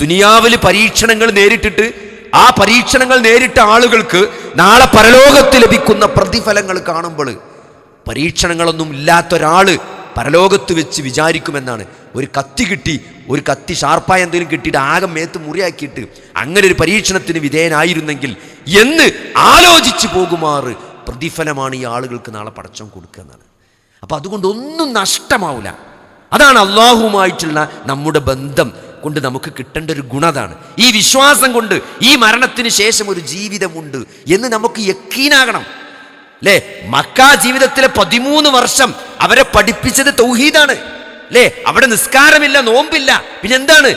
ദുനിയാവിൽ പരീക്ഷണങ്ങൾ നേരിട്ടിട്ട് ആ പരീക്ഷണങ്ങൾ നേരിട്ട ആളുകൾക്ക് നാളെ പരലോകത്ത് ലഭിക്കുന്ന പ്രതിഫലങ്ങൾ കാണുമ്പോൾ പരീക്ഷണങ്ങളൊന്നും ഇല്ലാത്ത ഒരാൾ പരലോകത്ത് വെച്ച് വിചാരിക്കുമെന്നാണ്. ഒരു കത്തി കിട്ടി ഒരു കത്തി ഷാർപ്പായ എന്തെങ്കിലും കിട്ടിയിട്ട് ആകെ മേത്ത് മുറിയാക്കിയിട്ട് അങ്ങനെ ഒരു പരീക്ഷണത്തിന് വിധേയനായിരുന്നെങ്കിൽ എന്ന് ആലോചിച്ചു പോകുമാറ് പ്രതിഫലമാണ് ഈ ആളുകൾക്ക് നാളെ പടച്ചം കൊടുക്കുക എന്നാണ്. അപ്പം അതുകൊണ്ട് ഒന്നും നഷ്ടമാവില്ല അതാണ് അള്ളാഹുവുമായിട്ടുള്ള നമ്മുടെ ബന്ധം. കൊണ്ട് നമുക്ക് കിട്ടേണ്ട ഒരു ഗുണതാണ് ഈ വിശ്വാസം കൊണ്ട് ഈ മരണത്തിന് ശേഷം ഒരു ജീവിതമുണ്ട് എന്ന് നമുക്ക് യക്കീനാകണം. അല്ലേ മക്ക ജീവിതത്തിലെ പതിമൂന്ന് വർഷം അവരെ പഠിപ്പിച്ചത് തൗഹീദാണ്. അല്ലേ അവിടെ നിസ്കാരമില്ല നോമ്പില്ല. പിന്നെ എന്താണ്?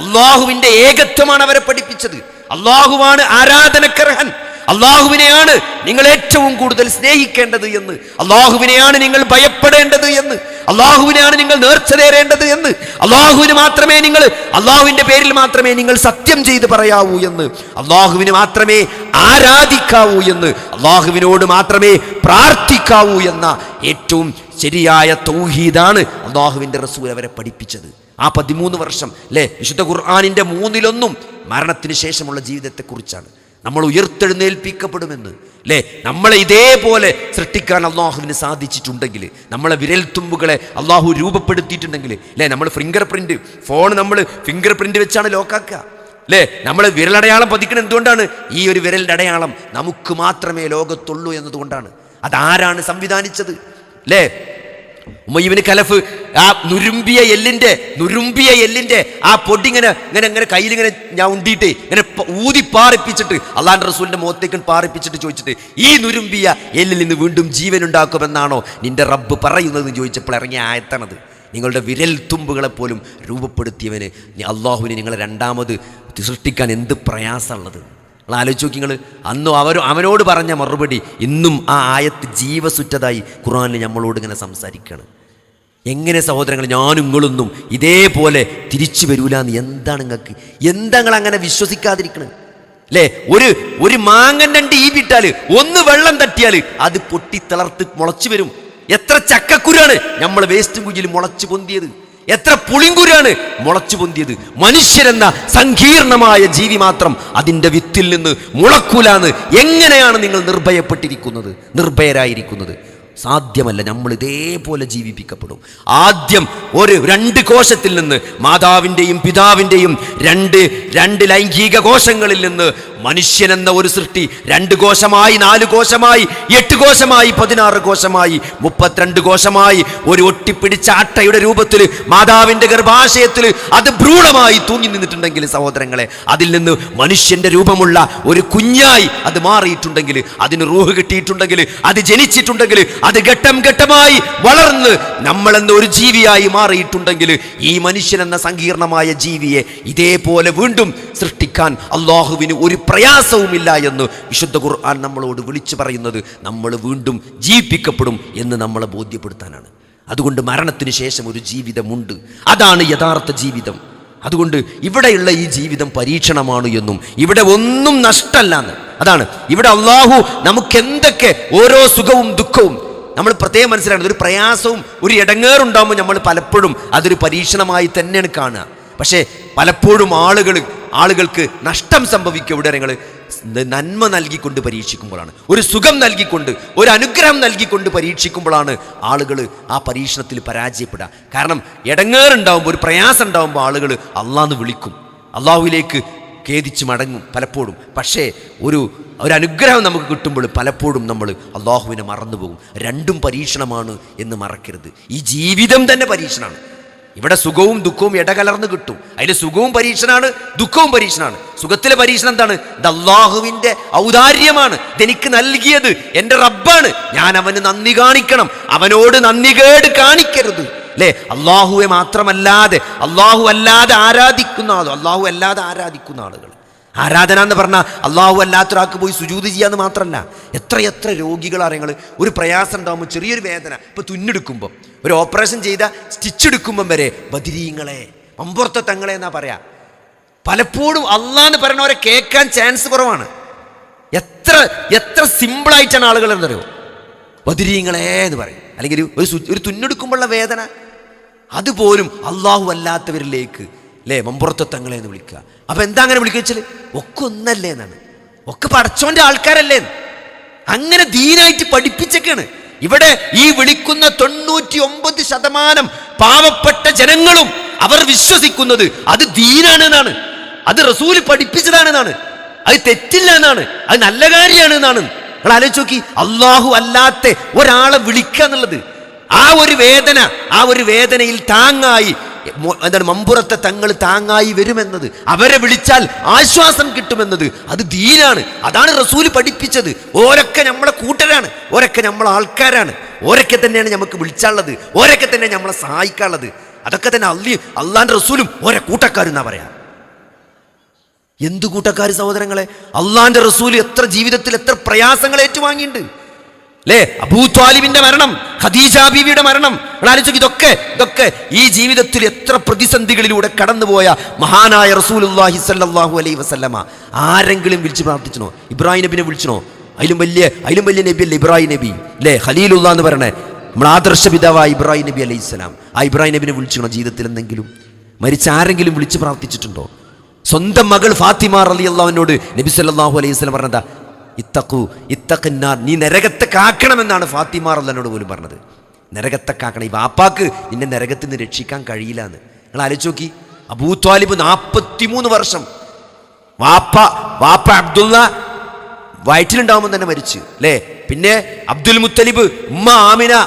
അള്ളാഹുവിന്റെ ഏകത്വമാണ് അവരെ പഠിപ്പിച്ചത്. അള്ളാഹുവാണ് ആരാധനക്കർഹൻ. അള്ളാഹുവിനെയാണ് നിങ്ങൾ ഏറ്റവും കൂടുതൽ സ്നേഹിക്കേണ്ടത് എന്ന്. അള്ളാഹുവിനെയാണ് നിങ്ങൾ ഭയപ്പെടേണ്ടത് എന്ന്. അള്ളാഹുവിനെയാണ് നിങ്ങൾ നേർച്ച നേരേണ്ടത് എന്ന്. അള്ളാഹുവിന് മാത്രമേ നിങ്ങൾ അള്ളാഹുവിന്റെ പേരിൽ മാത്രമേ നിങ്ങൾ സത്യം ചെയ്ത് പറയാവൂ എന്ന്. അള്ളാഹുവിന് മാത്രമേ ആരാധിക്കാവൂ എന്ന്. അള്ളാഹുവിനോട് മാത്രമേ പ്രാർത്ഥിക്കാവൂ എന്ന ഏറ്റവും ശരിയായ തൗഹീദാണ് അള്ളാഹുവിന്റെ റസൂൽ അവരെ പഠിപ്പിച്ചത്. ആ പതിമൂന്ന് വർഷം അല്ലേ വിശുദ്ധ ഖുർആാനിന്റെ മൂന്നിലൊന്നും മരണത്തിന് ശേഷമുള്ള ജീവിതത്തെക്കുറിച്ചാണ്. നമ്മൾ ഉയർത്തെഴുന്നേൽപ്പിക്കപ്പെടുമെന്ന്. അല്ലേ നമ്മളെ ഇതേപോലെ സൃഷ്ടിക്കാൻ അള്ളാഹുവിന് സാധിച്ചിട്ടുണ്ടെങ്കിൽ നമ്മളെ വിരൽത്തുമ്പുകളെ അള്ളാഹു രൂപപ്പെടുത്തിയിട്ടുണ്ടെങ്കിൽ അല്ലേ നമ്മൾ ഫിംഗർ പ്രിന്റ് ഫോൺ നമ്മൾ ഫിംഗർ പ്രിന്റ് വെച്ചാണ് ലോക്കാക്കുക അല്ലേ നമ്മൾ വിരലടയാളം പതിക്കണം എന്തുകൊണ്ടാണ്? ഈ ഒരു വിരലിന്റെ അടയാളം നമുക്ക് മാത്രമേ ലോകത്തുള്ളൂ എന്നതുകൊണ്ടാണ്. അതാരാണ് സംവിധാനിച്ചത്? അല്ലേ ഉമ്മയ്യവിന് കലഫ് ആ നുരുമ്പിയ എല്ലിന്റെ നുരുമ്പിയ എല്ലിന്റെ ആ പൊടി ഇങ്ങനെ ഇങ്ങനെ ഇങ്ങനെ കയ്യിലിങ്ങനെ ഞാൻ ഉണ്ടിയിട്ട് ഇങ്ങനെ ഊതി പാറിപ്പിച്ചിട്ട് അള്ളാന്റെ റസൂലിന്റെ മുഖത്തേക്ക് പാറിപ്പിച്ചിട്ട് ചോദിച്ചിട്ട് ഈ നുരുമ്പിയ എല്ലിൽ നിന്ന് വീണ്ടും ജീവൻ ഉണ്ടാക്കുമെന്നാണോ നിന്റെ റബ്ബ് പറയുന്നതെന്ന് ചോദിച്ചപ്പോൾ ഇറങ്ങിയ ആയത്തണത്. നിങ്ങളുടെ വിരൽ തുമ്പുകളെ പോലും രൂപപ്പെടുത്തിയവന് അള്ളാഹുവിനെ നിങ്ങളെ രണ്ടാമത് സൃഷ്ടിക്കാൻ എന്ത് പ്രയാസമുള്ളത്? നിങ്ങൾ ആലോചിച്ച് നോക്കി നിങ്ങൾ അന്നും അവർ അവനോട് പറഞ്ഞ മറുപടി ഇന്നും ആ ആയത്ത് ജീവസുറ്റതായി ഖുറാനിൽ നമ്മളോട് ഇങ്ങനെ സംസാരിക്കുകയാണ് എങ്ങനെ സഹോദരങ്ങൾ ഞാനും നിങ്ങളൊന്നും ഇതേപോലെ തിരിച്ചു വരൂലെന്ന് എന്താണ് നിങ്ങൾക്ക് എന്താ നിങ്ങൾ അങ്ങനെ വിശ്വസിക്കാതിരിക്കണത് അല്ലേ ഒരു ഒരു മാങ്ങൻ രണ്ട് ഈ വിട്ടാൽ ഒന്ന് വെള്ളം തട്ടിയാൽ അത് പൊട്ടി തിളർത്ത് മുളച്ചു വരും. എത്ര ചക്കക്കുരാണ് നമ്മൾ വേസ്റ്റ് കുഞ്ഞിൽ മുളച്ചു പൊന്തിയത്. എത്ര പുളിങ്കുരാണ് മുളച്ചു പൊന്തിയത്. മനുഷ്യരെന്ന സങ്കീർണമായ ജീവി മാത്രം അതിന്റെ വിത്തിൽ നിന്ന് മുളക്കൂലാന്ന് എങ്ങനെയാണ് നിങ്ങൾ നിർഭയപ്പെട്ടിരിക്കുന്നത്? നിർഭയരായിരിക്കുന്നത്. സാധ്യമല്ല നമ്മൾ ഇതേപോലെ ജീവിപ്പിക്കപ്പെടും. ആദ്യം ഒരു രണ്ട് കോശത്തിൽ നിന്ന് മാതാവിന്റെയും പിതാവിന്റെയും രണ്ട് രണ്ട് ലൈംഗിക കോശങ്ങളിൽ നിന്ന് മനുഷ്യനെന്ന ഒരു സൃഷ്ടി രണ്ട് കോശമായി നാല് കോശമായി എട്ട് കോശമായി പതിനാറ് കോശമായി മുപ്പത്തിരണ്ട് കോശമായി ഒരു ഒട്ടിപ്പിടിച്ച അട്ടയുടെ രൂപത്തിൽ മാതാവിന്റെ ഗർഭാശയത്തിൽ അത് ഭ്രൂണമായി തൂങ്ങി നിന്നിട്ടുണ്ടെങ്കിൽ സഹോദരങ്ങളെ അതിൽ നിന്ന് മനുഷ്യന്റെ രൂപമുള്ള ഒരു കുഞ്ഞായി അത് മാറിയിട്ടുണ്ടെങ്കിൽ അതിന് റൂഹ് കിട്ടിയിട്ടുണ്ടെങ്കിൽ അത് ജനിച്ചിട്ടുണ്ടെങ്കിൽ അത് ഘട്ടം ഘട്ടമായി വളർന്ന് നമ്മളെന്ന ഒരു ജീവിയായി മാറിയിട്ടുണ്ടെങ്കിൽ ഈ മനുഷ്യൻ എന്ന സങ്കീർണമായ ജീവിയെ ഇതേപോലെ വീണ്ടും സൃഷ്ടിക്കാൻ അള്ളാഹുവിന് ഒരു പ്രയാസവുമില്ല എന്ന് വിശുദ്ധ ഖുർആൻ നമ്മളോട് വിളിച്ചു പറയുന്നത് നമ്മൾ വീണ്ടും ജീവിപ്പിക്കപ്പെടും എന്ന് നമ്മളെ ബോധ്യപ്പെടുത്താനാണ്. അതുകൊണ്ട് മരണത്തിന് ശേഷം ഒരു ജീവിതമുണ്ട്. അതാണ് യഥാർത്ഥ ജീവിതം. അതുകൊണ്ട് ഇവിടെയുള്ള ഈ ജീവിതം പരീക്ഷണമാണ് എന്നും ഇവിടെ ഒന്നും നഷ്ടമല്ല എന്ന് അതാണ് ഇവിടെ അള്ളാഹു നമുക്ക് എന്തൊക്കെ ഓരോ സുഖവും ദുഃഖവും നമ്മൾ പ്രത്യേകം മനസ്സിലാക്കുന്നത് ഒരു പ്രയാസവും ഒരു ഇടങ്ങേറുണ്ടാകുമ്പോൾ നമ്മൾ പലപ്പോഴും അതൊരു പരീക്ഷണമായി തന്നെയാണ് കാണുക. പക്ഷേ പലപ്പോഴും ആളുകൾ ആളുകൾക്ക് നഷ്ടം സംഭവിക്കുക ഇവിടെ നിങ്ങൾ നന്മ നൽകിക്കൊണ്ട് പരീക്ഷിക്കുമ്പോഴാണ്. ഒരു സുഖം നൽകിക്കൊണ്ട് ഒരു അനുഗ്രഹം നൽകിക്കൊണ്ട് പരീക്ഷിക്കുമ്പോഴാണ് ആളുകൾ ആ പരീക്ഷണത്തിൽ പരാജയപ്പെടുക. കാരണം ഇടങ്ങേറുണ്ടാവുമ്പോൾ ഒരു പ്രയാസം ഉണ്ടാവുമ്പോൾ ആളുകൾ അള്ളാന്ന് വിളിക്കും. അള്ളാഹുവിലേക്ക് ഖേദിച്ച് മടങ്ങും പലപ്പോഴും. പക്ഷേ ഒരു ഒരു അനുഗ്രഹം നമുക്ക് കിട്ടുമ്പോൾ പലപ്പോഴും നമ്മൾ അള്ളാഹുവിനെ മറന്നുപോകും. രണ്ടും പരീക്ഷണമാണ് എന്ന് മറക്കരുത്. ഈ ജീവിതം തന്നെ പരീക്ഷണമാണ്. ഇവിടെ സുഖവും ദുഃഖവും ഇടകലർന്ന് കിട്ടും. അതിൽ സുഖവും പരീക്ഷണാണ് ദുഃഖവും പരീക്ഷണാണ് സുഖത്തിലെ പരീക്ഷണം എന്താണ്? അള്ളാഹുവിന്റെ ഔദാര്യമാണ്. ഇതെനിക്ക് നൽകിയത്. എന്റെ റബ്ബാണ്. ഞാൻ അവന് നന്ദി കാണിക്കണം. അവനോട് നന്ദി കേട് കാണിക്കരുത്. അല്ലേ? അള്ളാഹുവെ മാത്രമല്ലാതെ അള്ളാഹു അല്ലാതെ ആരാധിക്കുന്ന ആളുകൾ അള്ളാഹു അല്ലാതെ ആരാധിക്കുന്ന ആളുകൾ ആരാധന എന്ന് പറഞ്ഞാൽ അള്ളാഹു അല്ലാത്തൊരാൾക്ക് പോയി സുജൂത് ചെയ്യാന്ന് മാത്രമല്ല എത്ര എത്ര രോഗികളാണ് നിങ്ങൾ ഒരു പ്രയാസം ഉണ്ടാകുമ്പോൾ ചെറിയൊരു വേദന. ഇപ്പോൾ തുന്നെടുക്കുമ്പം. ഒരു ഓപ്പറേഷൻ ചെയ്ത സ്റ്റിച്ച് എടുക്കുമ്പം വരെ ബദിരീങ്ങളെ. മമ്പുറത്തെ തങ്ങളെ എന്നാ പറയാ. പലപ്പോഴും അള്ളാന്ന് പറയുന്നവരെ കേൾക്കാൻ ചാൻസ് കുറവാണ്. എത്ര എത്ര സിമ്പിളായിട്ടാണ് ആളുകൾ എന്നറിയോ ബദിരീങ്ങളെ എന്ന് പറയും. അല്ലെങ്കിൽ ഒരു ഒരു തുന്നെടുക്കുമ്പോഴുള്ള വേദന. അതുപോലും അള്ളാഹു അല്ലാത്തവരിലേക്ക് അല്ലേ മമ്പുറത്ത് തങ്ങളെ എന്ന് വിളിക്കുക. അപ്പൊ എന്താ അങ്ങനെ വിളിക്കുക വെച്ചാൽ ഒക്കെ ഒന്നല്ലേ എന്നാണ്. ഒക്കെ പടച്ചോന്റെ ആൾക്കാരല്ലേ അങ്ങനെ ദീനായിട്ട് പഠിപ്പിച്ചൊക്കെയാണ് ഇവിടെ ഈ വിളിക്കുന്ന തൊണ്ണൂറ്റി ഒമ്പത് ശതമാനം പാവപ്പെട്ട ജനങ്ങളും അവർ വിശ്വസിക്കുന്നത് അത് ദീനാണ് എന്നാണ് അത് റസൂൽ പഠിപ്പിച്ചതാണെന്നാണ്. അത് തെറ്റില്ല എന്നാണ്. അത് നല്ല കാര്യമാണ് എന്നാണ് നിങ്ങൾ ആലോചിച്ച് നോക്കി. അള്ളാഹു അല്ലാത്ത ഒരാളെ വിളിക്കുക എന്നുള്ളത് ആ ഒരു വേദന ആ ഒരു വേദനയിൽ താങ്ങായി എന്താണ് മമ്പുറത്തെ തങ്ങൾ താങ്ങായി വരുമെന്നത്? അവരെ വിളിച്ചാൽ ആശ്വാസം കിട്ടുമെന്നത് അത് ദീനാണ്. അതാണ് റസൂൽ പഠിപ്പിച്ചത്. ഓരൊക്കെ നമ്മളെ കൂട്ടരാണ്. ഓരൊക്കെ നമ്മളെ ആൾക്കാരാണ്. ഓരൊക്കെ തന്നെയാണ് നമുക്ക് വിളിച്ചാനുള്ളത്. ഓരൊക്കെ തന്നെ നമ്മളെ സഹായിക്കാനുള്ളത്. അതൊക്കെ തന്നെ അല്ലി അള്ളാന്റെ റസൂലും ഓരോ കൂട്ടക്കാരെന്നാ പറയാ. എന്തു കൂട്ടക്കാർ സഹോദരങ്ങളെ? അള്ളാന്റെ റസൂൽ എത്ര ജീവിതത്തിൽ എത്ര പ്രയാസങ്ങൾ ഏറ്റുവാങ്ങിയിട്ടുണ്ട്. അല്ലേ അബൂ ത്വാലിബിന്റെ മരണം ഖദീജ ബീവിയുടെ മരണം. ആലോചിക്കും ഇതൊക്കെ ഇതൊക്കെ ഈ ജീവിതത്തിൽ എത്ര പ്രതിസന്ധികളിലൂടെ കടന്നുപോയ മഹാനായ റസൂലുള്ളാഹി സ്വല്ലല്ലാഹു അലൈ വസല്ലമ. ആരെങ്കിലും വിളിച്ച് പ്രാർത്ഥിച്ചണോ? ഇബ്രാഹിം നബിനെ വിളിച്ചണോ? അതിലും വലിയ അതിലും വലിയ നബി അല്ലേ ഇബ്രാഹിം നബി? അല്ലേ ഖലീലുള്ള എന്ന് പറയണേ. നമ്മുടെ ആദർശ പിതാവായ ഇബ്രാഹിം നബി അലൈഹി സ്വലാം. ആ ഇബ്രാഹിം നബിനെ വിളിച്ചണോ ജീവിതത്തിൽ എന്തെങ്കിലും? മരിച്ച ആരെങ്കിലും വിളിച്ച് പ്രാർത്ഥിച്ചിട്ടുണ്ടോ? സ്വന്തം മകൾ ഫാത്തിമ റലി അള്ളാഹുവിനോട് നബി സല്ലാഹു അലൈഹി സ്വലം പറഞ്ഞതാ ഇത്തക്കു ഇത്തക്കിന്നാർ നീ നരകത്തെ കാക്കണമെന്നാണ് ഫാത്തിമാർ റല്ലനോട് പോലും പറഞ്ഞത്. നരകത്തെ കാക്കണം ഈ വാപ്പാക്ക് നിന്നെ നരകത്തിൽ നിന്ന് രക്ഷിക്കാൻ കഴിയില്ല എന്ന് നിങ്ങൾ ആലോചിച്ച് നോക്കി. അബൂ ത്വാലിബ് നാൽപ്പത്തിമൂന്ന് വർഷം വാപ്പ വാപ്പ അബ്ദുള്ള വയറ്റിലുണ്ടാവുമ്പോൾ തന്നെ മരിച്ചു അല്ലേ? പിന്നെ അബ്ദുൽ മുത്തലിബ് ഉമ്മ ആമിന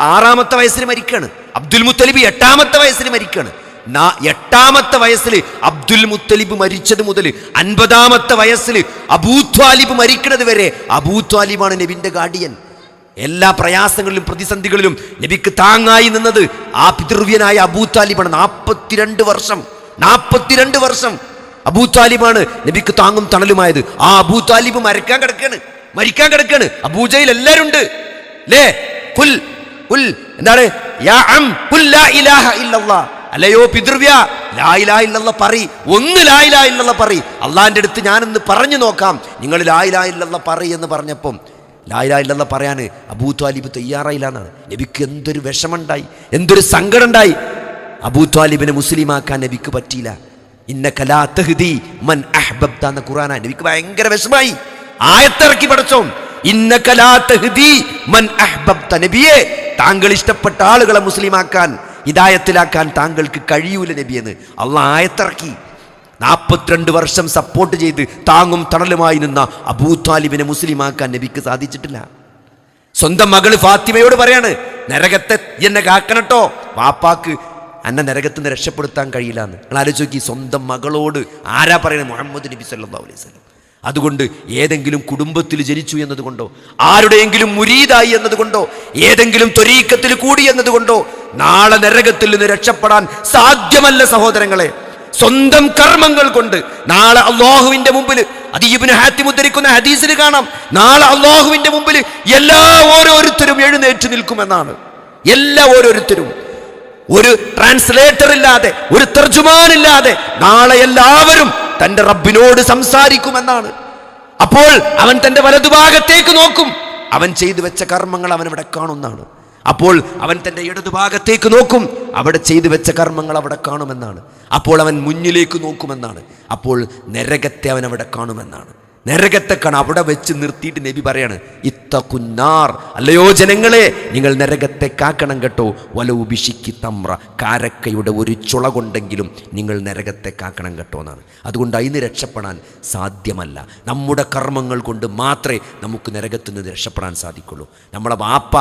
ആറാമത്തെ വയസ്സിൽ മരിക്കാണ്. അബ്ദുൽ മുത്തലിബ് എട്ടാമത്തെ വയസ്സിൽ മരിക്കാണ്. നാ- എട്ടാമത്തെ വയസ്സിൽ അബ്ദുൽ മുത്തലിബ് മരിച്ചത് മുതൽ അൻപതാമത്തെ വയസ്സിൽ അബൂത്വാലിബ് മരിക്കുന്നത് വരെ അബൂത്വാലിബാണ് നബിന്റെ ഗാർഡിയൻ. എല്ലാ പ്രയാസങ്ങളിലും പ്രതിസന്ധികളിലും നബിക്ക് താങ്ങായി നിന്നത് ആ പിതൃവ്യനായ അബൂത്താലിബാണ് നാൽപ്പത്തിരണ്ട് വർഷം നാൽപ്പത്തിരണ്ട് വർഷം അബൂ താലിബാണ് നബിക്ക് താങ്ങും തണലുമായത്. ആ അബൂ മരക്കാൻ കിടക്കാണ് മരിക്കാൻ കിടക്കാണ്. അബൂജയിൽ എല്ലാവരും ഉണ്ട് ലേ എന്താണ്? യാ അം ഇലാഹ അല്ലയോ പിതൃവ്യ? ലാ ഇലാഹ ഇല്ലല്ലാ പറ ഒന്ന് ലാ ഇലാഹ ഇല്ലല്ലാ പറ അള്ളാന്റെ അടുത്ത് ഞാനൊന്ന് പറഞ്ഞു നോക്കാം. നിങ്ങൾ ലാ ഇലാഹ ഇല്ലല്ലാ പറ എന്ന് പറഞ്ഞപ്പം ലാ ഇലാഹ ഇല്ലല്ലാ പറയാന് അബൂ താലിബ് തയ്യാറായില്ല എന്നാണ് നബിക്ക് എന്തൊരു വിഷമുണ്ടായി എന്തൊരു സങ്കടം ഉണ്ടായി അബൂ താലിബിനെ മുസ്ലിമാക്കാൻ നബിക്ക് പറ്റിയില്ല. ഇന്ന കലാ തഹ്ദി മൻ അഹ്ബബ്ത എന്ന ഖുർആന നബിക്ക് ഭയങ്കര വിഷമായി ആയത്തിറക്കി പഠിച്ചോ. ഇന്ന കലാ തഹ്ദി മൻ അഹ്ബബ്ത. നബിയെ താങ്കൾ ഇഷ്ടപ്പെട്ട ആളുകളെ മുസ്ലിമാക്കാൻ ഹിദായത്തിലാക്കാൻ താങ്കൾക്ക് കഴിയൂല നബിയെന്ന് അള്ളാഹ് ആയത്തിറക്കി. നാൽപ്പത്തിരണ്ട് വർഷം സപ്പോർട്ട് ചെയ്ത് താങ്ങും തണലുമായി നിന്ന അബൂ താലിബിനെ മുസ്ലിമാക്കാൻ നബിക്ക് സാധിച്ചിട്ടില്ല. സ്വന്തം മകൾ ഫാത്തിമയോട് പറയാണ് നരകത്തെ എന്നെ കാക്കണട്ടോ. വാപ്പാക്ക് എന്നെ നരകത്തിൽ രക്ഷപ്പെടുത്താൻ കഴിയില്ല എന്ന്. നിങ്ങൾ ആലോചിച്ച് നോക്കി സ്വന്തം മകളോട് ആരാ പറയുന്നത് മുഹമ്മദ് നബി സല്ലാ അലൈഹി വസല്ലം. അതുകൊണ്ട് ഏതെങ്കിലും കുടുംബത്തിൽ ജനിച്ചു എന്നതുകൊണ്ടോ ആരുടെയെങ്കിലും മുരീതായി എന്നതുകൊണ്ടോ ഏതെങ്കിലും ത്വരീക്കത്തിൽ കൂടി എന്നതുകൊണ്ടോ നാളെ നരകത്തിൽ നിന്ന് രക്ഷപ്പെടാൻ സാധ്യമല്ല സഹോദരങ്ങളെ. സ്വന്തം കർമ്മങ്ങൾ കൊണ്ട് നാളെ അള്ളാഹുവിന്റെ മുമ്പിൽ അതീബിന് ഹാത്തി മുദ്രിക്കുന്ന ഹദീസിൽ കാണാം നാളെ അള്ളാഹുവിന്റെ മുമ്പിൽ എല്ലാ ഓരോരുത്തരും എഴുന്നേറ്റ് നിൽക്കുമെന്നാണ്. എല്ലാ ഓരോരുത്തരും. ഒരു ട്രാൻസ്ലേറ്റർ ഇല്ലാതെ ഒരു തർജുമാനില്ലാതെ നാളെ എല്ലാവരും തന്റെ റബ്ബിനോട് സംസാരിക്കുമെന്നാണ്. അപ്പോൾ അവൻ തന്റെ വലതുഭാഗത്തേക്ക് നോക്കും. അവൻ ചെയ്തു വെച്ച കർമ്മങ്ങൾ അവൻ ഇവിടെ കാണുന്നതാണ്. അപ്പോൾ അവൻ തന്റെ ഇടതുഭാഗത്തേക്ക് നോക്കും. അവിടെ ചെയ്തു വെച്ച കർമ്മങ്ങൾ അവിടെ കാണുമെന്നാണ്. അപ്പോൾ അവൻ മുന്നിലേക്ക് നോക്കുമെന്നാണ്. അപ്പോൾ നരകത്തെ അവൻ അവിടെ കാണുമെന്നാണ്. നരകത്തെ കാണാൻ അവിടെ വെച്ച് നിർത്തിയിട്ട് നബി പറയാണ് ഇത്ത കുന്നാർ അല്ലയോ ജനങ്ങളെ നിങ്ങൾ നരകത്തെ കാക്കണം കേട്ടോ. വലവുഭിഷിക്കി തമ്ര. കാരക്കയുടെ ഒരു ചുള കൊണ്ടെങ്കിലും നിങ്ങൾ നരകത്തെ കാക്കണം കേട്ടോ എന്നാണ്. അതുകൊണ്ട് അതിന് രക്ഷപ്പെടാൻ സാധ്യമല്ല. നമ്മുടെ കർമ്മങ്ങൾ കൊണ്ട് മാത്രമേ നമുക്ക് നരകത്തിൽ നിന്ന് രക്ഷപ്പെടാൻ സാധിക്കുള്ളൂ. നമ്മളെ വാപ്പ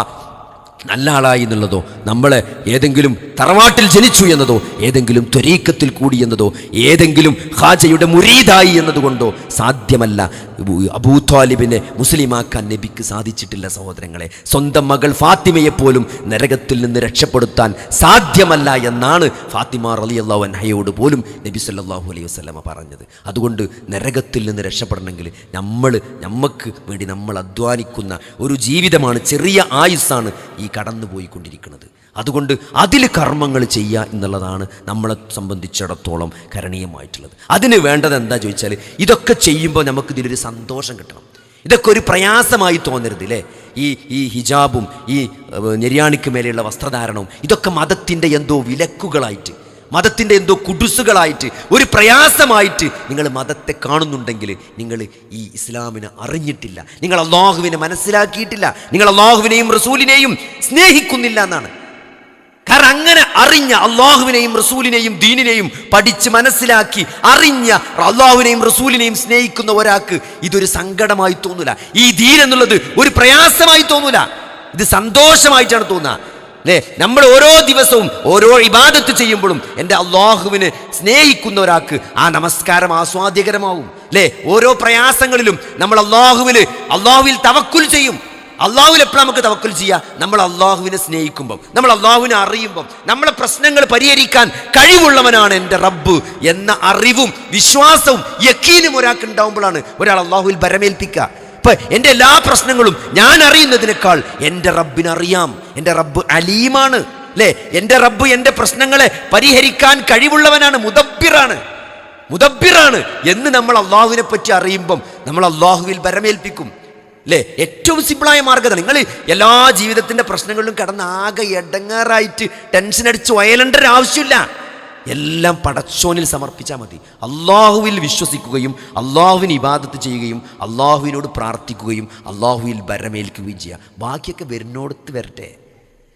നല്ല ആളായി എന്നുള്ളതോ നമ്മളെ ഏതെങ്കിലും തറവാട്ടിൽ ജനിച്ചു എന്നതോ ഏതെങ്കിലും ത്വരീക്കത്തിൽ കൂടി എന്നതോ ഏതെങ്കിലും ഹാജയുടെ മുരീതായി എന്നതുകൊണ്ടോ സാധ്യമല്ല. അബൂ താലിബിനെ മുസ്ലിമാക്കാൻ നബിക്ക് സാധിച്ചിട്ടില്ല സഹോദരങ്ങളെ. സ്വന്തം മകൾ ഫാത്തിമയെ പോലും നരകത്തിൽ നിന്ന് രക്ഷപ്പെടുത്താൻ സാധ്യമല്ല എന്നാണ് ഫാത്തിമ റലി അള്ളാഹു അൻഹയോട് പോലും നബി സല്ലാഹു അലൈഹി വസ്ലമ പറഞ്ഞത്. അതുകൊണ്ട് നരകത്തിൽ നിന്ന് രക്ഷപ്പെടണമെങ്കിൽ നമ്മൾ നമുക്ക് വേണ്ടി നമ്മൾ അധ്വാനിക്കുന്ന ഒരു ജീവിതമാണ് ചെറിയ ആയുസ്സാണ് ഈ കടന്നു പോയിക്കൊണ്ടിരിക്കുന്നത് അതുകൊണ്ട് അതിൽ കർമ്മങ്ങൾ ചെയ്യുക എന്നുള്ളതാണ് നമ്മളെ സംബന്ധിച്ചിടത്തോളം കരണീയമായിട്ടുള്ളത്. അതിന് വേണ്ടത് എന്താ ചോദിച്ചാൽ ഇതൊക്കെ ചെയ്യുമ്പോൾ നമുക്ക് ഇതിലൊരു സന്തോഷം കിട്ടണം. ഇതൊക്കെ ഒരു പ്രയാസമായി തോന്നരുത് അല്ലേ ഈ ഈ ഹിജാബും ഈ നെര്യാണിക്ക് മേലെയുള്ള വസ്ത്രധാരണവും ഇതൊക്കെ മതത്തിന്റെ എന്തോ വിലക്കുകളായിട്ട് മതത്തിന്റെ എന്തോ കുടുസുകളായിട്ട് ഒരു പ്രയാസമായിട്ട് നിങ്ങൾ മതത്തെ കാണുന്നുണ്ടെങ്കിൽ നിങ്ങൾ ഈ ഇസ്ലാമിനെ അറിഞ്ഞിട്ടില്ല. നിങ്ങൾ അള്ളാഹുവിനെ മനസ്സിലാക്കിയിട്ടില്ല. നിങ്ങൾ അള്ളാഹുവിനെയും റസൂലിനെയും സ്നേഹിക്കുന്നില്ല എന്നാണ്. കാരണം അങ്ങനെ അറിഞ്ഞ അള്ളാഹുവിനെയും റസൂലിനെയും ദീനിനെയും പഠിച്ച് മനസ്സിലാക്കി അറിഞ്ഞ അള്ളാഹുവിനെയും റസൂലിനെയും സ്നേഹിക്കുന്ന ഒരാൾക്ക് ഇതൊരു സങ്കടമായി തോന്നൂല. ഈ ദീൻ എന്നുള്ളത് ഒരു പ്രയാസമായി തോന്നൂല. ഇത് സന്തോഷമായിട്ടാണ് തോന്നുക. അല്ലേ? നമ്മൾ ഓരോ ദിവസവും ഓരോ ഇബാദത്ത് ചെയ്യുമ്പോഴും എന്റെ അള്ളാഹുവിനെ സ്നേഹിക്കുന്ന ഒരാൾക്ക് ആ നമസ്കാരം ആസ്വാദ്യകരമാവും. അല്ലേ? ഓരോ പ്രയാസങ്ങളിലും നമ്മൾ അള്ളാഹുവിന് അള്ളാഹുവിൽ തവക്കുൽ ചെയ്യും. അള്ളാഹുവിൽ എപ്പോഴും നമുക്ക് തവക്കൽ ചെയ്യാം? നമ്മൾ അള്ളാഹുവിനെ സ്നേഹിക്കുമ്പം നമ്മൾ അള്ളാഹുവിനെ അറിയുമ്പം നമ്മളെ പ്രശ്നങ്ങൾ പരിഹരിക്കാൻ കഴിവുള്ളവനാണ് എന്റെ റബ്ബ് എന്ന അറിവും വിശ്വാസവും യക്കീനും ഒരാൾക്ക് ഉണ്ടാവുമ്പോഴാണ് ഒരാൾ അള്ളാഹുവിൽ ഭരമേൽപ്പിക്കുക. ഇപ്പൊ എന്റെ എല്ലാ പ്രശ്നങ്ങളും ഞാൻ അറിയുന്നതിനേക്കാൾ എന്റെ റബ്ബിനറിയാം എന്റെ റബ്ബ് അലീമാണ് അല്ലേ? എന്റെ റബ്ബ് എന്റെ പ്രശ്നങ്ങളെ പരിഹരിക്കാൻ കഴിവുള്ളവനാണ് മുദബ്ബിറാണ്. മുദബ്ബിറാണ് എന്ന് നമ്മൾ അള്ളാഹുവിനെ പറ്റി അറിയുമ്പം നമ്മൾ അള്ളാഹുവിൽ ബരമേൽപ്പിക്കും അല്ലേ ഏറ്റവും സിമ്പിളായ മാർഗമാണ് നിങ്ങൾ എല്ലാ ജീവിതത്തിന്റെ പ്രശ്നങ്ങളിലും കടന്ന് ആകെ എടങ്ങാറായിട്ട് ടെൻഷൻ അടിച്ച് വയലണ്ടർ ഒരു ആവശ്യമില്ല. എല്ലാം പടച്ചോനിൽ സമർപ്പിച്ചാൽ മതി. അള്ളാഹുവിൽ വിശ്വസിക്കുകയും അള്ളാഹുവിന് ഇബാദത്ത് ചെയ്യുകയും അള്ളാഹുവിനോട് പ്രാർത്ഥിക്കുകയും അള്ളാഹുവിൽ ബരമേൽക്കുകയും ചെയ്യുക ബാക്കിയൊക്കെ വരുന്നോടത്ത് വരട്ടെ.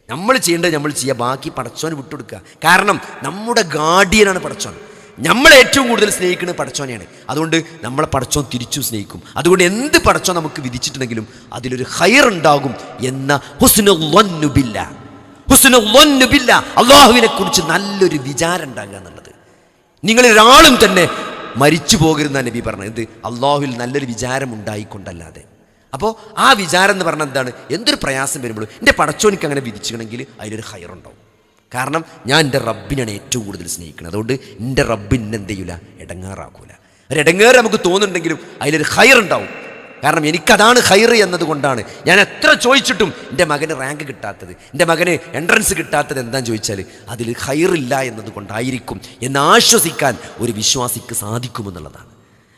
നമ്മൾ ചെയ്യേണ്ടത് നമ്മൾ ചെയ്യുക ബാക്കി പടച്ചോന് വിട്ടുകൊടുക്കുക. കാരണം നമ്മുടെ ഗാർഡിയനാണ് പടച്ചോൻ. നമ്മൾ ഏറ്റവും കൂടുതൽ സ്നേഹിക്കുന്നത് പടച്ചോനെയാണ്. അതുകൊണ്ട് നമ്മളെ പടച്ചോൻ തിരിച്ചു സ്നേഹിക്കും. അതുകൊണ്ട് എന്ത് പടച്ചോൻ നമുക്ക് വിധിച്ചിട്ടുണ്ടെങ്കിലും അതിലൊരു ഹയർ ഉണ്ടാകും എന്ന ഹുസ്നുബില്ല ഹുസ്നുബില്ല അള്ളാഹുവിനെ കുറിച്ച് നല്ലൊരു വിചാരം ഉണ്ടാകുക എന്നുള്ളത്. നിങ്ങളൊരാളും തന്നെ മരിച്ചു പോകരുന്ന നബി പറഞ്ഞത്. എന്ത്? അള്ളാഹുവിൽ നല്ലൊരു വിചാരം ഉണ്ടായിക്കൊണ്ടല്ലാതെ. അപ്പോൾ ആ വിചാരം എന്ന് പറഞ്ഞാൽ എന്താണ്? എന്തൊരു പ്രയാസം വരുമ്പോഴും എന്റെ പടച്ചോനിക്ക് അങ്ങനെ വിധിച്ചിട്ടുണ്ടെങ്കിൽ അതിലൊരു ഹയർ ഉണ്ടാവും കാരണം ഞാൻ എന്റെ റബ്ബിനാണ് ഏറ്റവും കൂടുതൽ സ്നേഹിക്കുന്നത് അതുകൊണ്ട് എന്റെ റബ്ബിൻ എന്നെ എന്ത് ചെയ്യൂല? ഇടങ്ങാറാക്കൂല ഒരു ഇടങ്ങേറ് നമുക്ക് തോന്നുന്നുണ്ടെങ്കിലും അതിലൊരു ഹയർ ഉണ്ടാവും. കാരണം എനിക്കതാണ് ഹൈർ എന്നതുകൊണ്ടാണ് ഞാൻ എത്ര ചോദിച്ചിട്ടും എന്റെ മകന് റാങ്ക് കിട്ടാത്തത്. എന്റെ മകന് എൻട്രൻസ് കിട്ടാത്തത് എന്താണെന്ന് ചോദിച്ചാൽ അതിൽ ഹൈറില്ല എന്നതുകൊണ്ടായിരിക്കും എന്ന് ആശ്വസിക്കാൻ ഒരു വിശ്വാസിക്ക് സാധിക്കുമെന്നുള്ളതാണ്.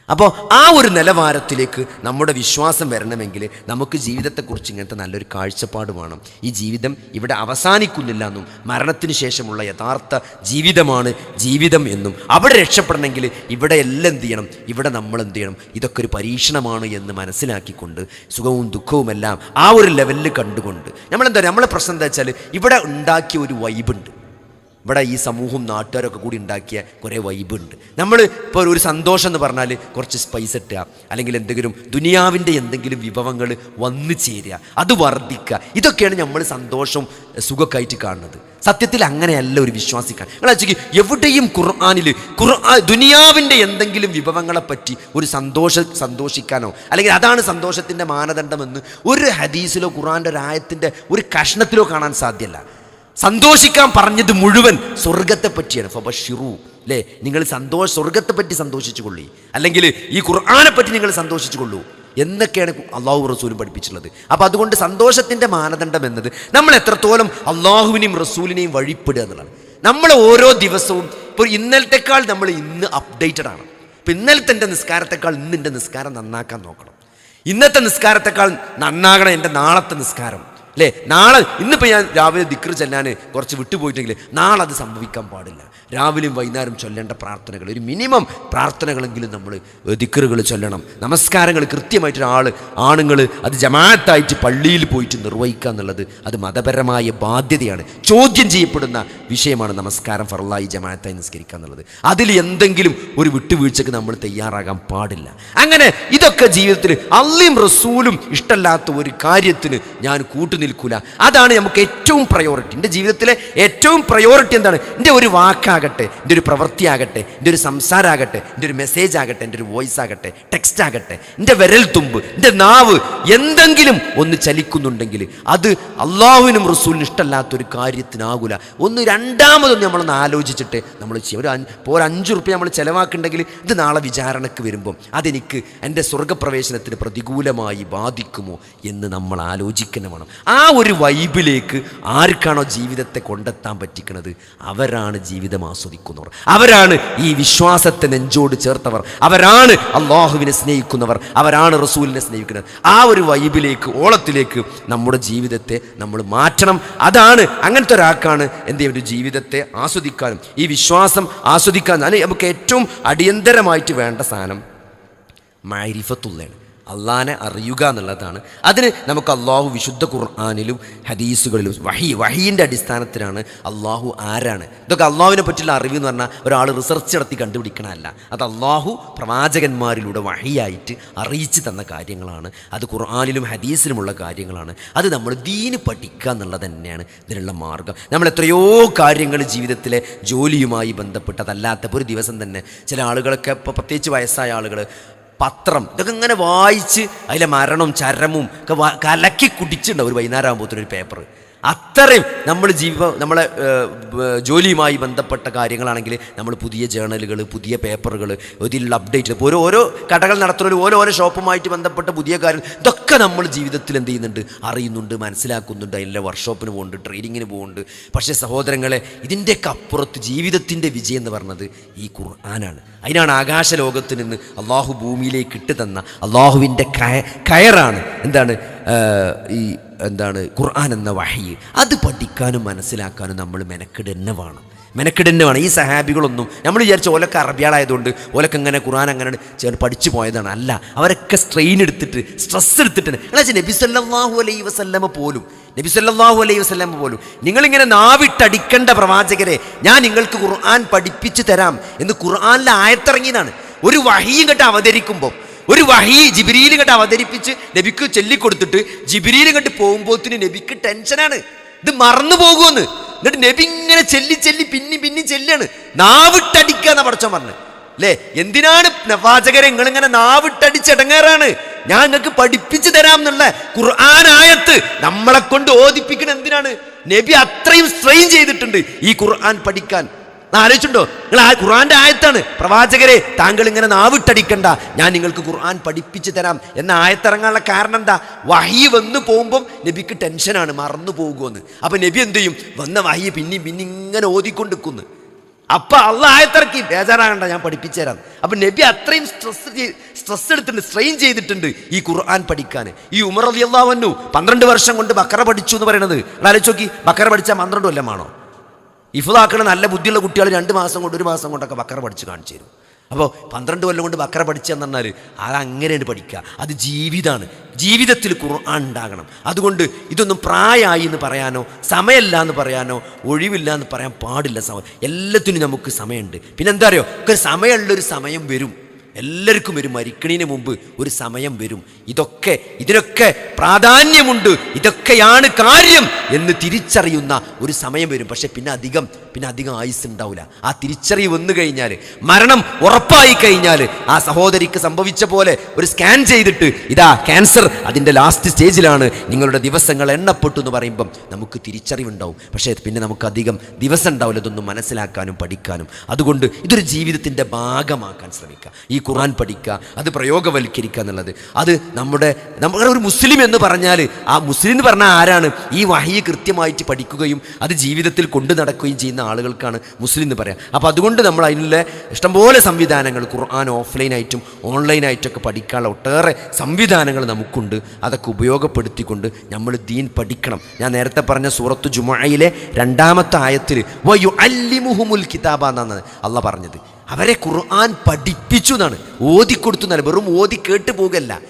അപ്പോൾ ആ ഒരു നിലവാരത്തിലേക്ക് നമ്മുടെ വിശ്വാസം വരണമെങ്കിൽ നമുക്ക് ജീവിതത്തെക്കുറിച്ച് ഇങ്ങനത്തെ നല്ലൊരു കാഴ്ചപ്പാട് വേണം. ഈ ജീവിതം ഇവിടെ അവസാനിക്കുന്നില്ല എന്നും മരണത്തിന് ശേഷമുള്ള യഥാർത്ഥ ജീവിതമാണ് ജീവിതം എന്നും. അവിടെ രക്ഷപ്പെടണമെങ്കിൽ ഇവിടെ എല്ലാം എന്ത് ചെയ്യണം? ഇവിടെ നമ്മൾ എന്ത് ചെയ്യണം? ഇതൊക്കെ ഒരു പരീക്ഷണമാണ് എന്ന് മനസ്സിലാക്കിക്കൊണ്ട് സുഖവും ദുഃഖവും എല്ലാം ആ ഒരു ലെവലിൽ കണ്ടുകൊണ്ട്. നമ്മളെന്താ നമ്മളെ പ്രശ്നം എന്താ വെച്ചാൽ ഇവിടെ ഉണ്ടാക്കിയ ഒരു വൈബുണ്ട് ഇവിടെ ഈ സമൂഹവും നാട്ടുകാരൊക്കെ കൂടി ഉണ്ടാക്കിയ കുറേ വൈബുണ്ട് നമ്മൾ ഇപ്പോൾ ഒരു സന്തോഷം എന്ന് പറഞ്ഞാൽ കുറച്ച് സ്പൈസ് ഇട്ടുക അല്ലെങ്കിൽ എന്തെങ്കിലും ദുനിയാവിന്റെ എന്തെങ്കിലും വിഭവങ്ങൾ വന്നു ചേരുക അത് വർദ്ധിക്കുക. ഇതൊക്കെയാണ് നമ്മൾ സന്തോഷം സുഖമൊക്കെയായിട്ട് കാണുന്നത്. സത്യത്തിൽ അങ്ങനെയല്ല ഒരു വിശ്വാസിക്കാൻ നിങ്ങൾ വെച്ചെങ്കിൽ എവിടെയും ഖുർആാനിൽ ഖുർആ ദുനിയാവിന്റെ എന്തെങ്കിലും വിഭവങ്ങളെ പറ്റി ഒരു സന്തോഷ സന്തോഷിക്കാനോ അല്ലെങ്കിൽ അതാണ് സന്തോഷത്തിന്റെ മാനദണ്ഡമെന്ന് ഒരു ഹദീസിലോ ഖുർആന്റെ ഒരു ആയത്തിന്റെ ഒരു കഷ്ണത്തിലോ കാണാൻ സാധ്യമല്ല. സന്തോഷിക്കാൻ പറഞ്ഞത് മുഴുവൻ സ്വർഗത്തെ പറ്റിയാണ്. ഫബഷിറു. അല്ലേ നിങ്ങൾ സന്തോഷ സ്വർഗത്തെ പറ്റി സന്തോഷിച്ചു കൊള്ളി അല്ലെങ്കിൽ ഈ ഖുർആാനെ പറ്റി നിങ്ങൾ സന്തോഷിച്ചു കൊള്ളൂ എന്നൊക്കെയാണ് അള്ളാഹു റസൂലും പഠിപ്പിച്ചിട്ടുള്ളത്. അപ്പോൾ അതുകൊണ്ട് സന്തോഷത്തിന്റെ മാനദണ്ഡം എന്നത് നമ്മൾ എത്രത്തോളം അള്ളാഹുവിനെയും റസൂലിനെയും വഴിപ്പെടുക എന്നുള്ളതാണ്. നമ്മൾ ഓരോ ദിവസവും ഇപ്പോൾ ഇന്നലത്തെക്കാൾ നമ്മൾ ഇന്ന് അപ്ഡേറ്റഡ് ആണ്. ഇപ്പം ഇന്നലത്തെ എന്റെ നിസ്കാരത്തെക്കാൾ ഇന്ന് എന്റെ നിസ്കാരം നന്നാക്കാൻ നോക്കണം. ഇന്നത്തെ നിസ്കാരത്തെക്കാൾ നന്നാകണം എന്റെ നാളത്തെ നിസ്കാരം. അല്ലേ നാളെ ഇന്നിപ്പോൾ ഞാൻ രാവിലെ ദിക്ർ ചെല്ലാൻ കുറച്ച് വിട്ടുപോയിട്ടെങ്കിൽ നാളെ അത് സംഭവിക്കാൻ പാടില്ല. രാവിലെയും വൈകുന്നേരം ചൊല്ലേണ്ട പ്രാർത്ഥനകൾ ഒരു മിനിമം പ്രാർത്ഥനകളെങ്കിലും നമ്മൾ ദിക്റുകൾ ചൊല്ലണം. നമസ്കാരങ്ങൾ കൃത്യമായിട്ട് ഒരാൾ ആണുങ്ങൾ അത് ജമാഅത്തായിട്ട് പള്ളിയിൽ പോയിട്ട് നിർവഹിക്കുക എന്നുള്ളത് അത് മതപരമായ ബാധ്യതയാണ്. ചോദ്യം ചെയ്യപ്പെടുന്ന വിഷയമാണ് നമസ്കാരം ഫറലായി ജമാഅത്തായി നിസ്കരിക്കുക എന്നുള്ളത്. അതിൽ എന്തെങ്കിലും ഒരു വിട്ടുവീഴ്ചക്ക് നമ്മൾ തയ്യാറാകാൻ പാടില്ല. അങ്ങനെ ഇതൊക്കെ ജീവിതത്തിൽ അള്ളിയും റസൂലും ഇഷ്ടമല്ലാത്ത ഒരു കാര്യത്തിന് ഞാൻ കൂട്ടുനിൽക്കൂല അതാണ് നമുക്ക് ഏറ്റവും പ്രയോറിറ്റി എന്റെ ജീവിതത്തിലെ ഏറ്റവും പ്രയോറിറ്റി എന്താണ്? എന്റെ ഒരു വാക്കാകട്ടെ എന്റെ ഒരു പ്രവൃത്തിയാകട്ടെ എന്റെ ഒരു സംസാരമാകട്ടെ എന്റെ ഒരു മെസ്സേജ് ആകട്ടെ എന്റെ ഒരു വോയിസ് ആകട്ടെ ടെക്സ്റ്റ് ആകട്ടെ എന്റെ വിരൽ തുമ്പ് എന്റെ നാവ് എന്തെങ്കിലും ഒന്ന് ചലിക്കുന്നുണ്ടെങ്കിൽ അത് അള്ളാഹുവിനും റസൂലിനും ഇഷ്ടമല്ലാത്തൊരു കാര്യത്തിനാകൂല. ഒന്ന് രണ്ടാമതൊന്ന് നമ്മളൊന്ന് ആലോചിച്ചിട്ട് നമ്മൾ ചെയ്യും. ഒരു ഇപ്പോൾ അഞ്ച് റുപ്യ നമ്മൾ ചിലവാക്കുന്നുണ്ടെങ്കിൽ ഇത് നാളെ വിചാരണക്ക് വരുമ്പം അതെനിക്ക് എന്റെ സ്വർഗപ്രവേശനത്തിന് പ്രതികൂലമായി ബാധിക്കുമോ എന്ന് നമ്മൾ ആലോചിക്കണം വേണം. ആ ആ ഒരു വൈബിലേക്ക് ആർക്കാണോ ജീവിതത്തെ കൊണ്ടെത്താൻ പറ്റിക്കുന്നത് അവരാണ് ജീവിതം ആസ്വദിക്കുന്നവർ. അവരാണ് ഈ വിശ്വാസത്തെ നെഞ്ചോട് ചേർത്തവർ. അവരാണ് അള്ളാഹുവിനെ സ്നേഹിക്കുന്നവർ. അവരാണ് റസൂലിനെ സ്നേഹിക്കുന്നത് ആ ഒരു വൈബിലേക്ക് ഓളത്തിലേക്ക് നമ്മുടെ ജീവിതത്തെ നമ്മൾ മാറ്റണം. അതാണ് അങ്ങനത്തെ ഒരാൾക്കാണ് എന്ത് ഒരു ജീവിതത്തെ ആസ്വദിക്കാനും ഈ വിശ്വാസം ആസ്വദിക്കാനും. അല്ലെങ്കിൽ നമുക്ക് ഏറ്റവും അടിയന്തരമായിട്ട് വേണ്ട സാധനം മാരിഫത്തുള്ളതാണ് അള്ളാനെ അറിയുക എന്നുള്ളതാണ്. അതിന് നമുക്ക് അള്ളാഹു വിശുദ്ധ ഖുർആാനിലും ഹദീസുകളിലും വഹി വഹീന്റെ അടിസ്ഥാനത്തിലാണ് അള്ളാഹു ആരാണ്. ഇതൊക്കെ അള്ളാഹുവിനെ പറ്റിയുള്ള അറിവ് എന്ന് പറഞ്ഞാൽ ഒരാൾ റിസർച്ച് നടത്തി കണ്ടുപിടിക്കണമല്ല അത് അള്ളാഹു പ്രവാചകന്മാരിലൂടെ വഹിയായിട്ട് അറിയിച്ചു തന്ന കാര്യങ്ങളാണ്. അത് ഖുർആാനിലും ഹദീസിലുമുള്ള കാര്യങ്ങളാണ്. അത് നമ്മൾ ദീന് പഠിക്കുക എന്നുള്ളത് തന്നെയാണ് ഇതിനുള്ള മാർഗം. നമ്മൾ എത്രയോ കാര്യങ്ങൾ ജീവിതത്തിലെ ജോലിയുമായി ബന്ധപ്പെട്ടതല്ലാത്ത ഒരു ദിവസം തന്നെ ചില ആളുകളൊക്കെ ഇപ്പോൾ പ്രത്യേകിച്ച് വയസ്സായ ആളുകൾ പത്രം. ഇതൊക്കെ ഇങ്ങനെ വായിച്ച് അതിലെ മരണവും ചരമവും ഒക്കെ കലക്കി കുടിച്ചിട്ടുണ്ടാവും ഒരു വൈകുന്നേരം ആകുമ്പോഴത്തേനൊരു പേപ്പർ അത്രയും നമ്മൾ ജീവ നമ്മളെ ജോലിയുമായി ബന്ധപ്പെട്ട കാര്യങ്ങളാണെങ്കിൽ നമ്മൾ പുതിയ ജേണലുകൾ പുതിയ പേപ്പറുകൾ ഇതിലുള്ള അപ്ഡേറ്റ് ഇപ്പോൾ ഓരോ ഓരോ കടകൾ നടത്തുന്നവരും ഓരോ ഓരോ ഷോപ്പുമായിട്ട് ബന്ധപ്പെട്ട പുതിയ കാര്യങ്ങൾ ഇതൊക്കെ നമ്മൾ ജീവിതത്തിൽ എന്ത് ചെയ്യുന്നുണ്ട്? അറിയുന്നുണ്ട് മനസ്സിലാക്കുന്നുണ്ട് അതിന്റെ വർക്ക്ഷോപ്പിന് പോകുന്നുണ്ട് ട്രെയിനിങ്ങിന് പോകുന്നുണ്ട്. പക്ഷേ സഹോദരങ്ങളെ ഇതിന്റെയൊക്കെ അപ്പുറത്ത് ജീവിതത്തിന്റെ വിജയം എന്ന് പറഞ്ഞത് ഈ ഖുർആനാണ്. അതിനാണ് ആകാശ ലോകത്ത് നിന്ന് അള്ളാഹു ഭൂമിയിലേക്ക് ഇട്ട് തന്ന അള്ളാഹുവിന്റെ കയ കയറാണ്. എന്താണ്? ഈ എന്താണ്? ഖുർആൻ എന്ന വഹി. അത് പഠിക്കാനും മനസ്സിലാക്കാനും നമ്മൾ മെനക്കെട് തന്നെ വേണം. മെനക്കെട് തന്നെ വേണം. ഈ സഹാബികളൊന്നും നമ്മൾ വിചാരിച്ച ഓലൊക്കെ അറബിയാളായതുകൊണ്ട് ഓലൊക്കെ ഇങ്ങനെ ഖുർആൻ അങ്ങനെ ചേർന്ന് പഠിച്ചു പോയതാണ്. അല്ല അവരൊക്കെ സ്ട്രെയിൻ എടുത്തിട്ട് സ്ട്രെസ് എടുത്തിട്ട് എന്നുവെച്ചാൽ നബി സല്ലല്ലാഹു അലൈഹി വസല്ലമ പോലും നബി സല്ലല്ലാഹു അലൈഹി വസല്ലമ പോലും നിങ്ങളിങ്ങനെ നാവിട്ടടിക്കേണ്ട പ്രവാചകരെ ഞാൻ നിങ്ങൾക്ക് ഖുർആൻ പഠിപ്പിച്ചു തരാം എന്ന് ഖുർആനിലെ ആയത്തിറങ്ങിയതാണ്. ഒരു വഹിയും കേട്ട് അവതരിക്കുമ്പോൾ ഒരു വഹി ജിബിരിയിൽ കണ്ട് അവതരിപ്പിച്ച് നബിക്ക് ചൊല്ലിക്കൊടുത്തിട്ട് ജിബിരിയിൽ കണ്ട് പോകുമ്പോത്തിന് നബിക്ക് ടെൻഷനാണ്. ഇത് മറന്നു പോകുമെന്ന് എന്നിട്ട് നബി ഇങ്ങനെ ചെല്ലി ചെല്ലി പിന്നി പിന്നി ചെല്ലാണ്. നാവിട്ടടിക്കുക എന്നാ പടച്ചോ പറഞ്ഞു. അല്ലേ എന്തിനാണ് പ്രവാചകരെ നിങ്ങളിങ്ങനെ നാവിട്ടടിച്ചടങ്ങാറാണ്? ഞാൻ നിങ്ങൾക്ക് പഠിപ്പിച്ചു തരാം എന്നുള്ള ഖുർആാനായത്ത് നമ്മളെ കൊണ്ട് ഓദിപ്പിക്കണം എന്തിനാണ്? നബി അത്രയും സ്ട്രെയിൻ ചെയ്തിട്ടുണ്ട് ഈ ഖുർആൻ പഠിക്കാൻ. ആലോചിച്ചുണ്ടോ നിങ്ങൾ ആ ഖുർആന്റെ ആയത്താണ്. പ്രവാചകരെ താങ്കൾ ഇങ്ങനെ നാവിട്ടടിക്കണ്ട. ഞാൻ നിങ്ങൾക്ക് ഖുർആൻ പഠിപ്പിച്ചു തരാം എന്ന ആയത്തിറങ്ങാനുള്ള കാരണം എന്താ? വഹി വന്നു പോകുമ്പം നബിക്ക് ടെൻഷനാണ് മറന്നു പോകുമെന്ന്. അപ്പൊ നബി എന്ത് ചെയ്യും? വന്ന വഹി പിന്നെയും പിന്നെ ഇങ്ങനെ ഓതിക്കൊണ്ടിരിക്കുന്നു. അപ്പൊ അള്ള ആയത്തിറക്കി ബേജാറാകണ്ട ഞാൻ പഠിപ്പിച്ചു തരാം. അപ്പൊ നബി അത്രയും സ്ട്രെസ് സ്ട്രെസ് എടുത്തിട്ടുണ്ട് സ്ട്രെയിൻ ചെയ്തിട്ടുണ്ട് ഈ ഖുർആൻ പഠിക്കാൻ. ഈ ഉമർ അലി അള്ളാഹു പന്ത്രണ്ട് വർഷം കൊണ്ട് ബക്കറ പഠിച്ചു എന്ന് പറയുന്നത് ആലോചിച്ച് നോക്കി ബക്കറ പഠിച്ചാൽ പന്ത്രണ്ട് കൊല്ലമാണോ? ഇഫുദാക്കണ നല്ല ബുദ്ധിയുള്ള കുട്ടികൾ രണ്ട് മാസം കൊണ്ട് ഒരു മാസം കൊണ്ടൊക്കെ ബക്കറ പഠിച്ച് കാണിച്ചു തരും. അപ്പോൾ പന്ത്രണ്ട് കൊല്ലം കൊണ്ട് ബക്കറ പഠിച്ചെന്ന് പറഞ്ഞാൽ അത് അങ്ങനെയാണ് പഠിക്കുക. അത് ജീവിതമാണ് ജീവിതത്തിൽ ഖുർആൻ ഉണ്ടാകണം. അതുകൊണ്ട് ഇതൊന്നും പ്രായമായി എന്ന് പറയാനോ സമയമില്ല എന്ന് പറയാനോ ഒഴിവില്ല എന്ന് പറയാൻ പാടില്ല സമയം. എല്ലാത്തിനും നമുക്ക് സമയമുണ്ട്. പിന്നെ എന്താ അറിയോ? ഒക്കെ സമയമുള്ളൊരു സമയം വരും. എല്ലാവർക്കും ഒരു മരിക്കണിന് മുമ്പ് ഒരു സമയം വരും. ഇതൊക്കെ ഇതിനൊക്കെ പ്രാധാന്യമുണ്ട്. ഇതൊക്കെയാണ് കാര്യം എന്ന് തിരിച്ചറിയുന്ന ഒരു സമയം വരും. പക്ഷെ പിന്നെ അധികം പിന്നെ അധികം ആയുസ് ഉണ്ടാവില്ല ആ തിരിച്ചറിവ് വന്നു കഴിഞ്ഞാൽ മരണം ഉറപ്പായി കഴിഞ്ഞാൽ ആ സഹോദരിക്ക് സംഭവിച്ച പോലെ ഒരു സ്കാൻ ചെയ്തിട്ട് ഇതാ ക്യാൻസർ അതിന്റെ ലാസ്റ്റ് സ്റ്റേജിലാണ് നിങ്ങളുടെ ദിവസങ്ങൾ എണ്ണപ്പെട്ടു എന്ന് പറയുമ്പം നമുക്ക് തിരിച്ചറിവുണ്ടാവും. പക്ഷേ പിന്നെ നമുക്ക് അധികം ദിവസം ഉണ്ടാവില്ല. ഇതൊന്നും മനസ്സിലാക്കാനും പഠിക്കാനും. അതുകൊണ്ട് ഇതൊരു ജീവിതത്തിന്റെ ഭാഗമാക്കാൻ ശ്രമിക്കുക. ഈ ഖുർആൻ പഠിക്കുക അത് പ്രയോഗവൽക്കരിക്കുക എന്നുള്ളത്. അത് നമ്മുടെ നമ്മുടെ ഒരു മുസ്ലിം എന്ന് പറഞ്ഞാൽ ആ മുസ്ലിം എന്ന് പറഞ്ഞാൽ ആരാണ്? ഈ വഹി കൃത്യമായിട്ട് പഠിക്കുകയും അത് ജീവിതത്തിൽ കൊണ്ടു നടക്കുകയും ചെയ്യുന്ന ആളുകൾക്കാണ് മുസ്ലിം എന്ന് പറയാം. അപ്പോൾ അതുകൊണ്ട് നമ്മൾ അതിനുള്ള ഇഷ്ടംപോലെ സംവിധാനങ്ങൾ ഖുർആൻ ഓഫ്ലൈനായിട്ടും ഓൺലൈനായിട്ടൊക്കെ പഠിക്കാനുള്ള ഒട്ടേറെ സംവിധാനങ്ങൾ നമുക്കുണ്ട്. അതൊക്കെ ഉപയോഗപ്പെടുത്തിക്കൊണ്ട് നമ്മൾ ദീൻ പഠിക്കണം. ഞാൻ നേരത്തെ പറഞ്ഞ സൂറത്ത് ജുമായിലെ രണ്ടാമത്തെ ആയത്തിൽ വയു അല്ലിമുഹുമുൽ കിതാബ എന്നാണ് അള്ള പറഞ്ഞത്. അവരെ ഖുർആൻ പഠിപ്പിച്ചു എന്നാണ്. ഓതിക്കൊടുത്തു എന്നാണ് വെറും ഓതി കേട്ട് പോകല്ല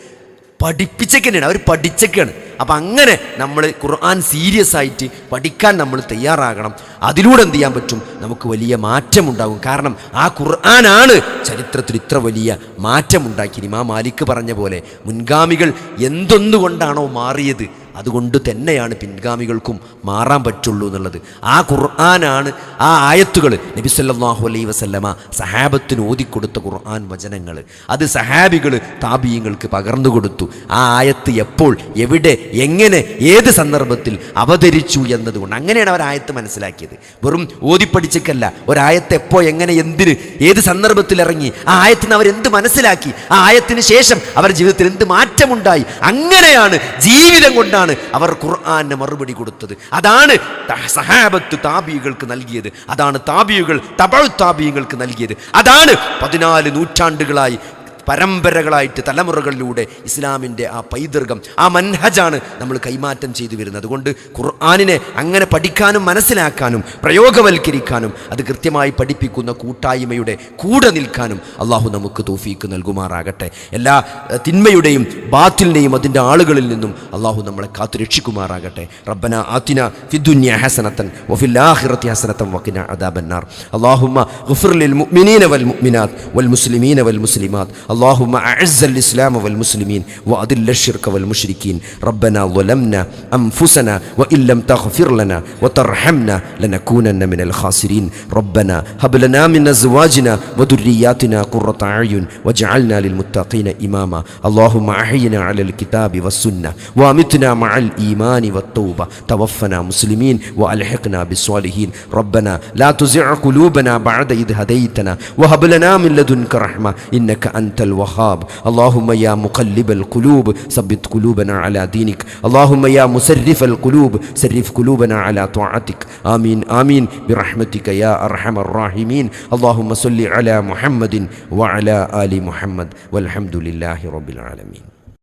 പഠിപ്പിച്ചൊക്കെയാണ് അവർ പഠിച്ചൊക്കെയാണ് അപ്പം അങ്ങനെ നമ്മൾ ഖുർആൻ സീരിയസ് ആയിട്ട് പഠിക്കാൻ നമ്മൾ തയ്യാറാകണം. അതിലൂടെ എന്ത് ചെയ്യാൻ പറ്റും? നമുക്ക് വലിയ മാറ്റമുണ്ടാകും. കാരണം ആ ഖുർആനാണ് ചരിത്രത്തിൽ ഇത്ര വലിയ മാറ്റമുണ്ടാക്കി ഇമാ മാലിക് പറഞ്ഞ പോലെ മുൻഗാമികൾ എന്തൊന്നുകൊണ്ടാണോ മാറിയത്? അതുകൊണ്ട് തന്നെയാണ് പിൻഗാമികൾക്കും മാറാൻ പറ്റുള്ളൂ എന്നുള്ളത്. ആ ഖുർആനാണ് ആ ആയത്തുകൾ നബി സല്ലല്ലാഹു അലൈഹി വസല്ലമ സഹാബത്തിന് ഓതിക്കൊടുത്ത ഖുർആൻ വചനങ്ങൾ. അത് സഹാബികൾ താബീയങ്ങൾക്ക് പകർന്നു കൊടുത്തു. ആ ആയത്ത് എപ്പോൾ എവിടെ എങ്ങനെ ഏത് സന്ദർഭത്തിൽ അവതരിച്ചു എന്നതുകൊണ്ട്. അങ്ങനെയാണ് അവർ ആയത്ത് മനസ്സിലാക്കിയത്. വെറും ഓതിപ്പടിച്ചക്കല്ല ഒരായത്ത് എപ്പോൾ എങ്ങനെ എന്തിന് ഏത് സന്ദർഭത്തിൽ ഇറങ്ങി ആ ആയത്തിന് അവരെന്ത് മനസ്സിലാക്കി ആ ആയത്തിന് ശേഷം അവരുടെ ജീവിതത്തിൽ എന്ത് മാറ്റമുണ്ടായി അങ്ങനെയാണ് ജീവിതം കൊണ്ടാണ് എങ്ങനെയാണ് അവർ ഖുർആാന് മറുപടി കൊടുത്തത്. അതാണ് സഹാബത്ത് താബികൾക്ക് നൽകിയത്. അതാണ് താബിയുകൾ തപഴ് താബിയങ്ങൾക്ക് നൽകിയത്. അതാണ് പതിനാല് നൂറ്റാണ്ടുകളായി പരമ്പരകളായിട്ട് തലമുറകളിലൂടെ ഇസ്ലാമിന്റെ ആ പൈതൃകം ആ മൻഹജാണ് നമ്മൾ കൈമാറ്റം ചെയ്തു വരുന്നത്. അതുകൊണ്ട് ഖുർആാനിനെ അങ്ങനെ പഠിക്കാനും മനസ്സിലാക്കാനും പ്രയോഗവൽക്കരിക്കാനും അത് കൃത്യമായി പഠിപ്പിക്കുന്ന കൂട്ടായ്മയുടെ കൂടെ നിൽക്കാനും അള്ളാഹു നമുക്ക് തോഫീക്ക് നൽകുമാറാകട്ടെ. എല്ലാ തിന്മയുടെയും ബാത്തിലിന്റെയും അതിന്റെ ആളുകളിൽ നിന്നും അള്ളാഹു നമ്മളെ കാത്തു രക്ഷിക്കുമാറാകട്ടെ. റബ്ബന ആത്തിന ഫിദുന്യ ഹസനത്തൻ വഫില്ലാഹിറത്തി ഹസനത്തൻ വക്കിന അദാബന്നാർ. അള്ളാഹുമ്മ ഗുഫുർ ലിൽ മുഅ്മിനീന വൽ മുഅ്മിനാത്ത് വൽ മുസ്ലിമീന വൽ മുസ്ലിമാത് اللهم أعز الإسلام والمسلمين وأذل الشرك والمشركين. ربنا ظلمنا أنفسنا وإن لم تغفر لنا وترحمنا لنكونن من الخاسرين. ربنا هب لنا من أزواجنا وذرياتنا قرة أعين واجعلنا للمتقين إماما. اللهم أحينا على الكتاب والسنة وأمتنا مع الإيمان والتوبة. توفنا مسلمين وألحقنا بالصالحين. ربنا لا تزع قلوبنا بعد إذ هديتنا. وهب لنا من لدنك رحمة إنك أنت الوهاب اللهم يا مقلب القلوب ثبت قلوبنا على دينك. اللهم يا مسرف القلوب سرف قلوبنا على طاعتك. آمين آمين. برحمتك يا أرحم الراحمين. اللهم صل على محمد وعلى آل محمد. والحمد لله رب العالمين.